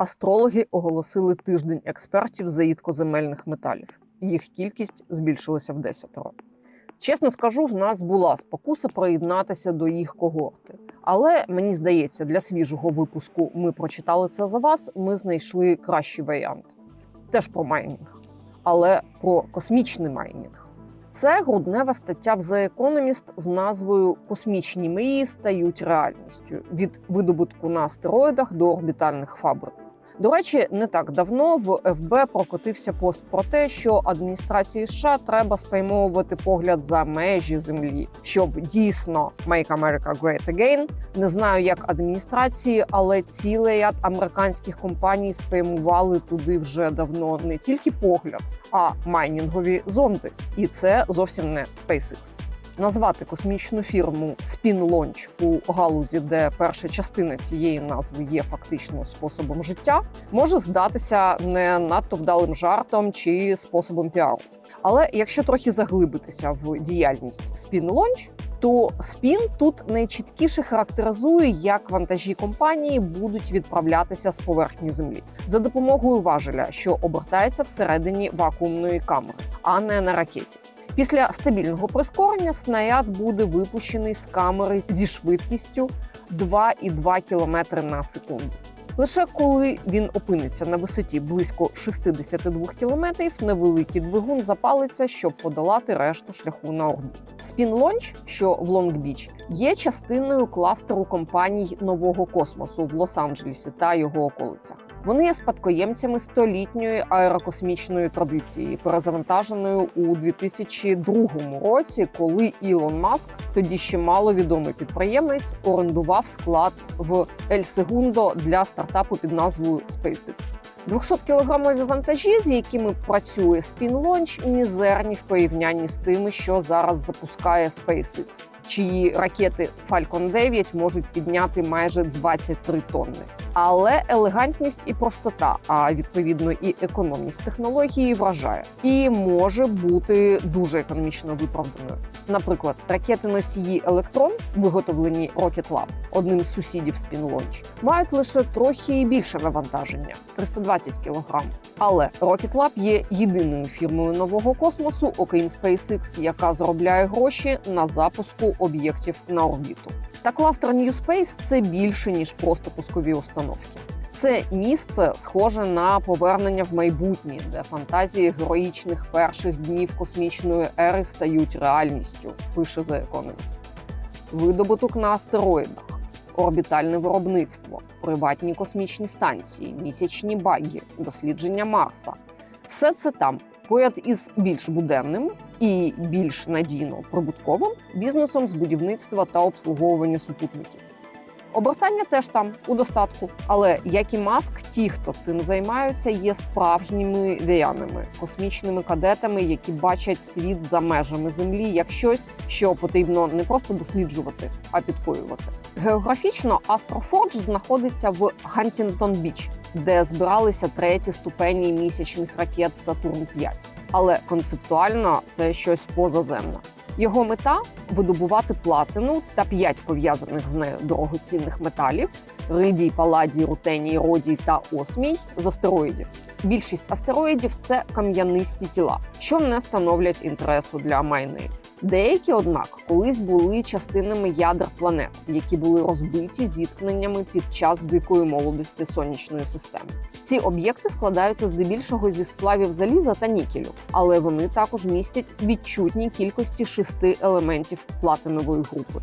Астрологи оголосили тиждень експертів за рідкоземельних металів. Їх кількість збільшилася в десятеро. Чесно скажу, в нас була спокуса приєднатися до їх когорти. Але мені здається, для свіжого випуску ми прочитали це за вас. Ми знайшли кращий варіант. Теж про майнінг, але про космічний майнінг. Це груднева стаття в The Economist з назвою Космічні мрії стають реальністю від видобутку на астероїдах до орбітальних фабрик. До речі, не так давно в ФБ прокотився пост про те, що адміністрації США треба спрямовувати погляд за межі землі, щоб дійсно «Make America Great Again». Не знаю, як адміністрації, але цілий ряд американських компаній спрямували туди вже давно не тільки погляд, а майнінгові зонди. І це зовсім не SpaceX. Назвати космічну фірму Launch у галузі, де перша частина цієї назви є фактично способом життя, може здатися не надто вдалим жартом чи способом піару. Але якщо трохи заглибитися в діяльність Launch, то спін тут найчіткіше характеризує, як вантажі компанії будуть відправлятися з поверхні землі за допомогою важеля, що обертається всередині вакуумної камери, а не на ракеті. Після стабільного прискорення снаряд буде випущений з камери зі швидкістю 2,2 км на секунду. Лише коли він опиниться на висоті близько 62 км, невеликий двигун запалиться, щоб подолати решту шляху на орбіту. Launch, що в Лонг-Біч, є частиною кластеру компаній нового космосу в Лос-Анджелесі та його околицях. Вони є спадкоємцями столітньої аерокосмічної традиції, перезавантаженої у 2002 році, коли Ілон Маск, тоді ще маловідомий підприємець, орендував склад в Ель Сегундо для стартапу під назвою SpaceX. 200-кілограмові вантажі, з якими працює Launch, мізерні в порівнянні з тими, що зараз запускає SpaceX, чиї ракети Falcon 9 можуть підняти майже 23 тонни. Але елегантність і простота, а відповідно і економність технології вражає і може бути дуже економічно виправданою. Наприклад, ракети носії електрон, виготовлені Rocket Lab, одним з сусідів Launch, мають лише трохи більше навантаження 320 кг. Але Rocket Lab є єдиною фірмою нового космосу, окрім SpaceX, яка заробляє гроші на запуску об'єктів на орбіту. Та кластер New Space – це більше ніж просто пускові установки. Це місце схоже на повернення в майбутнє, де фантазії героїчних перших днів космічної ери стають реальністю. Пише The Economist. Видобуток на астероїдах, орбітальне виробництво, приватні космічні станції, місячні баги, дослідження Марса все це там поряд із більш буденним і більш надійно прибутковим бізнесом з будівництва та обслуговування супутників. Обертання теж там у достатку. Але як і маск, ті, хто цим займаються, є справжніми віянами, космічними кадетами, які бачать світ за межами землі як щось, що потрібно не просто досліджувати, а підкоювати. Географічно Астрофордж знаходиться в Хантінгтон Біч, де збиралися треті ступені місячних ракет Сатурн 5 але концептуально це щось позаземне. Його мета видобувати платину та п'ять пов'язаних з нею дорогоцінних металів: ридій, паладій, рутеній, родій та осмій з астероїдів. Більшість астероїдів це кам'янисті тіла, що не становлять інтересу для майнерів. Деякі, однак, колись були частинами ядер планет, які були розбиті зіткненнями під час дикої молодості сонячної системи. Ці об'єкти складаються здебільшого зі сплавів заліза та нікелю, але вони також містять відчутні кількості шести елементів платинової групи.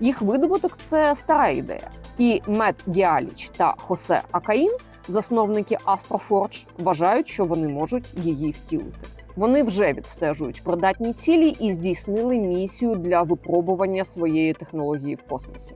Їх видобуток це стара ідея, і Мет Гіаліч та Хосе Акаїн, засновники Астрофордж, вважають, що вони можуть її втілити. Вони вже відстежують придатні цілі і здійснили місію для випробування своєї технології в космосі.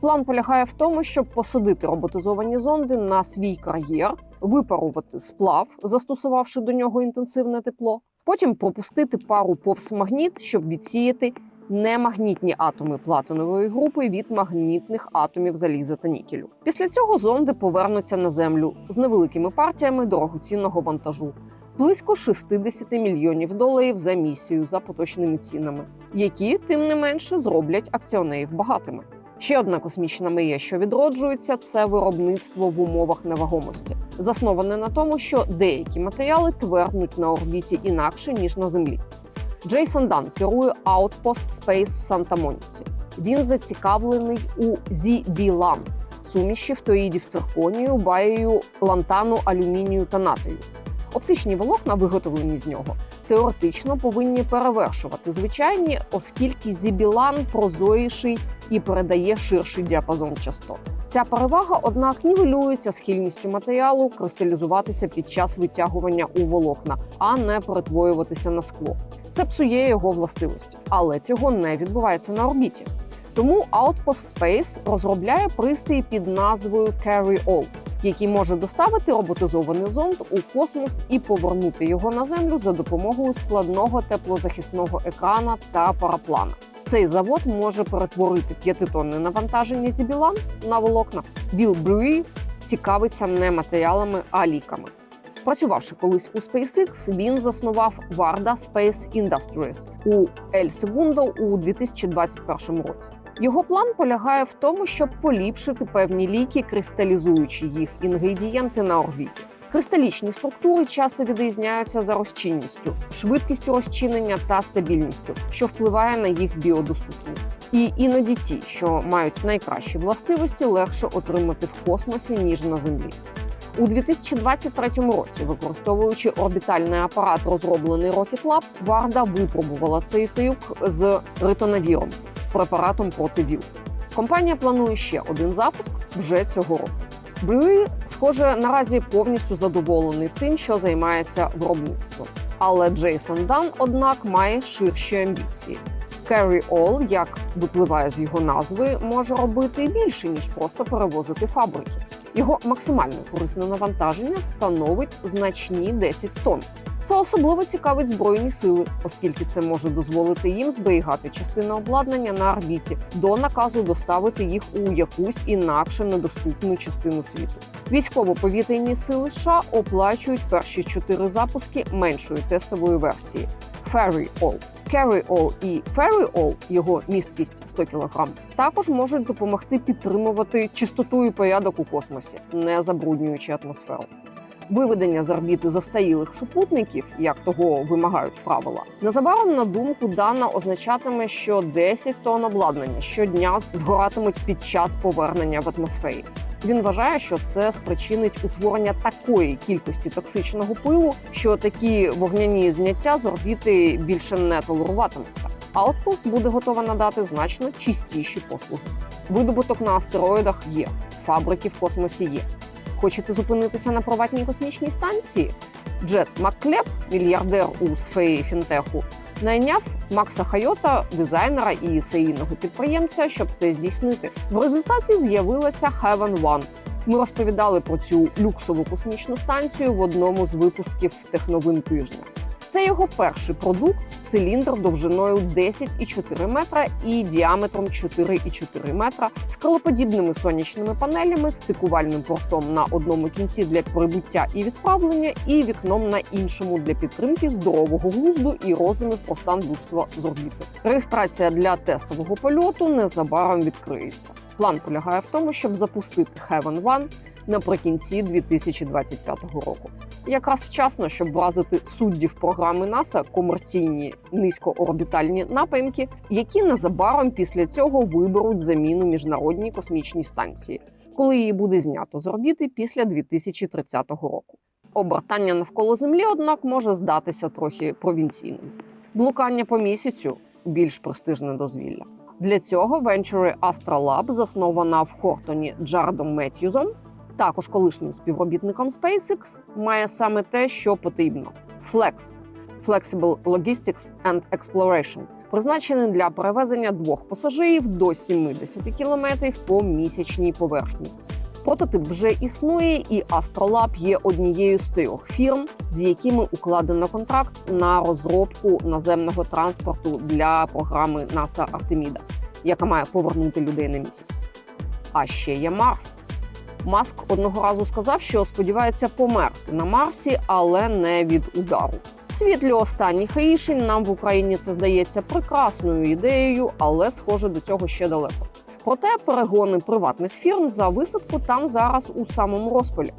План полягає в тому, щоб посадити роботизовані зонди на свій кар'єр, випарувати сплав, застосувавши до нього інтенсивне тепло, потім пропустити пару повз магніт, щоб відсіяти немагнітні атоми платинової групи від магнітних атомів заліза та нікелю. Після цього зонди повернуться на землю з невеликими партіями дорогоцінного вантажу. Близько 60 мільйонів доларів за місію за поточними цінами, які тим не менше зроблять акціонерів багатими. Ще одна космічна мрія, що відроджується, це виробництво в умовах невагомості, засноване на тому, що деякі матеріали тверднуть на орбіті інакше ніж на землі. Джейсон Дан керує Outpost Space в Санта-Моніці. Він зацікавлений у ZB-LAN – суміші фторідів цирконію, баєю, лантану, алюмінію та натрію. Оптичні волокна, виготовлені з нього, теоретично повинні перевершувати звичайні, оскільки ZB-LAN прозоріший і передає ширший діапазон частот. Ця перевага, однак, нівелюється схильністю матеріалу кристалізуватися під час витягування у волокна, а не перетворюватися на скло. Це псує його властивості, але цього не відбувається на орбіті. Тому Outpost Space розробляє пристрій під назвою Carry All, який може доставити роботизований зонд у космос і повернути його на землю за допомогою складного теплозахисного екрана та параплана. Цей завод може перетворити п'ятитонне навантаження зібілан на волокна. Біл Брюї цікавиться не матеріалами, а ліками. Працювавши колись у SpaceX, він заснував Varda Space Industries у Ель Сегундо у 2021 році. Його план полягає в тому, щоб поліпшити певні ліки, кристалізуючи їх інгредієнти на орбіті. Кристалічні структури часто відрізняються за розчинністю, швидкістю розчинення та стабільністю, що впливає на їх біодоступність. І іноді ті, що мають найкращі властивості, легше отримати в космосі ніж на землі. У 2023 році, використовуючи орбітальний апарат, розроблений Rocket Lab, Варда випробувала цей трюк з ритонавіром, препаратом проти ВІЛ. Компанія планує ще один запуск вже цього року. Брюї, схоже, наразі повністю задоволений тим, що займається виробництвом. Але Джейсон Дан, однак, має ширші амбіції. Carry All, як випливає з його назви, може робити більше ніж просто перевозити фабрики. Його максимальне корисне навантаження становить значні 10 тонн. Це особливо цікавить збройні сили, оскільки це може дозволити їм зберігати частини обладнання на орбіті до наказу доставити їх у якусь інакше недоступну частину світу. Військово-повітряні сили США оплачують перші чотири запуски меншої тестової версії Ferry All. Carry All і Ferry All, його місткість 100 кг, також можуть допомогти підтримувати чистоту і порядок у космосі, не забруднюючи атмосферу. Виведення з орбіти застарілих супутників, як того вимагають правила, незабаром на думку Дана означатиме, що 10 тонн обладнання щодня згоратимуть під час повернення в атмосфері. Він вважає, що це спричинить утворення такої кількості токсичного пилу, що такі вогняні зняття з орбіти більше не толеруватимуться. Outpost буде готова надати значно чистіші послуги. Видобуток на астероїдах є, фабрики в космосі є. Хочете зупинитися на приватній космічній станції? Джет Макклеп, мільярдер у сфері фінтеху, найняв Макса Хайота, дизайнера і серійного підприємця, щоб це здійснити. В результаті з'явилася Heaven One. Ми розповідали про цю люксову космічну станцію в одному з випусків техновин тижня. Це його перший продукт циліндр довжиною 10,4 метра і діаметром 4,4 метра з крилоподібними сонячними панелями, стикувальним портом на одному кінці для прибуття і відправлення, і вікном на іншому для підтримки здорового глузду і розумів про стан людства з орбіти. Реєстрація для тестового польоту незабаром відкриється. План полягає в тому, щоб запустити Heaven One наприкінці 2025 року. Якраз вчасно, щоб вразити суддів програми НАСА комерційні низькоорбітальні напрямки, які незабаром після цього виберуть заміну міжнародній космічній станції, коли її буде знято з орбіти після 2030 року. Обертання навколо Землі, однак, може здатися трохи провінційним. Блукання по місяцю більш престижне дозвілля. Для цього Venture Astrolab, заснована в Хортоні Джардом Меттьюзом, також колишнім співробітником SpaceX, має саме те, що потрібно: FLEX – Flexible Logistics and Exploration, призначений для перевезення двох пасажирів до 70 кілометрів по місячній поверхні. Прототип вже існує, і Astrolab є однією з трьох фірм, з якими укладено контракт на розробку наземного транспорту для програми NASA Артеміда, яка має повернути людей на місяць. А ще є Марс. Маск одного разу сказав, що сподівається померти на Марсі, але не від удару. В світлі останніх рішень нам в Україні це здається прекрасною ідеєю, але схоже до цього ще далеко. Проте перегони приватних фірм за висадку там зараз у самому розпалі.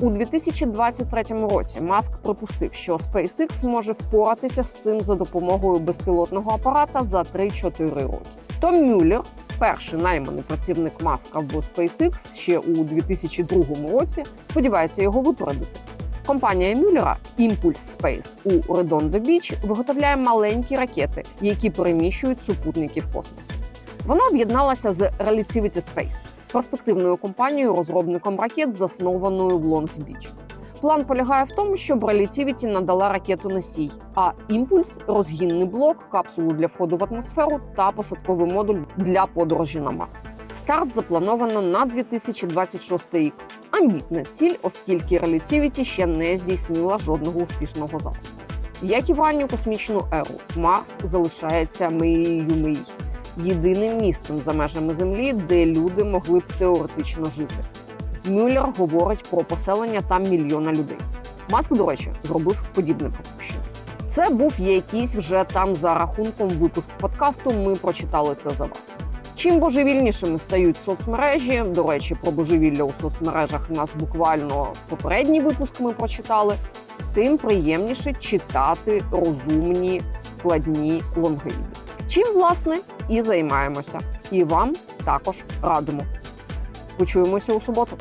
У 2023 році Маск припустив, що SpaceX може впоратися з цим за допомогою безпілотного апарата за 3-4 роки. Том Мюллер, перший найманий працівник Маска в SpaceX ще у 2002 році, сподівається його випередити. Компанія Мюллера Impulse Space у Редондо Біч виготовляє маленькі ракети, які переміщують супутники в космосі. Вона об'єдналася з Relativity Space, перспективною компанією розробником ракет, заснованою в Лонг-Біч. План полягає в тому, щоб Relativity надала ракету носій, а імпульс розгінний блок, капсулу для входу в атмосферу та посадковий модуль для подорожі на Марс. Старт заплановано на 2026 рік. Амбітна ціль, оскільки Relativity ще не здійснила жодного успішного запуску. Як і в ранню космічну еру, Марс залишається миєю миї, єдиним місцем за межами Землі, де люди могли б теоретично жити. Мюллер говорить про поселення там мільйона людей. Маск, до речі, зробив подібне припущення. Це був якийсь вже там за рахунком випуск подкасту. Ми прочитали це за вас. Чим божевільнішими стають соцмережі, до речі, про божевілля у соцмережах у нас буквально попередній випуск ми прочитали, тим приємніше читати розумні складні лонгріди. Чим власне і займаємося, і вам також радимо. Почуємося у суботу.